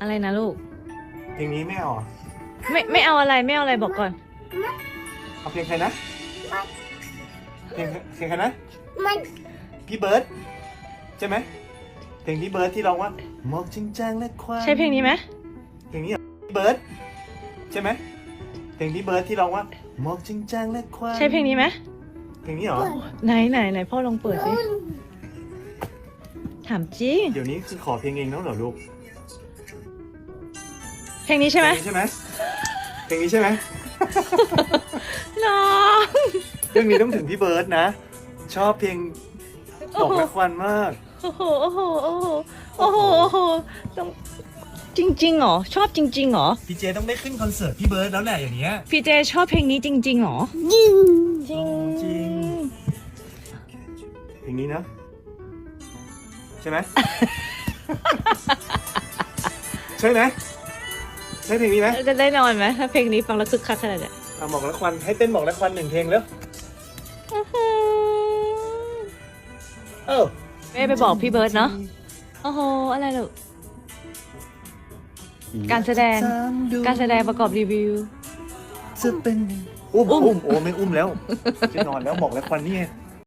อะไรนะลูก เพลงนี้ไม่เอาเหรอไม่ไม่เอาอะไรไม่เอาอะไรบอกก่อน เอาเพลงใครนะเพลงเพลงใครนะมันพี่เบิร์ดใช่ไหมเพลงพี่เบิร์ดที่ร้องว่าหมอกจริงจังและความใช่เพลงนี้ไหมเพลงนี้เหรอพี่เบิร์ดใช่ไหมเพลงพี่เบิร์ดที่ร้องว่าหมอกจริงจังและความใช่เพลงนี้ไหมเพลงนี้เหรอไหนไหนไหนพ่อลองเปิดสิถามจริงเดี๋ยวนี้คือขอเพลงเองแล้วเหรอลูกเพ ลงนี้ใช่ไหมเพลงนี้ใช่ไหมเพลงนี้ใช่ไหมน้องเรื่องนี้ต้องถึงพี่เบิร์ดนะ ชอบเพลงบอกรักควันมาก โอ้โห โอ้โห โอ้โห โอ้โห โอ้โหต้องจริงๆเหรอ ชอบจริงๆเหรอ พี่เจต้องได้ขึ้นคอนเสิร์ตพี่เบิร์ดแล้วแหละอย่างเงี้ย พี่เจชอบเพลงนี้จริงๆเหรอยิงจริงจริงเพลงนี้นะ ใช่ไหมใช่ไหม ใช่เพลงนี้ไหมจะได้นอนไหมถ้าเพลงนี้ฟังแล้วคึกคักขนาดเนี้ยอะบอกรักควันให้เต้นบอกรักควันหนึ่งเพลงแล้วเออแม่ไปบอกพี่เบิร์ดเนาะโอ้โหอะไรลูกการแสดงการแสดงประกอบรีวิวจะเป็นอุ้มอุ้มโอ้ไม่อุ้มแล้วจะนอนแล้วบอกรักควันนี่ไง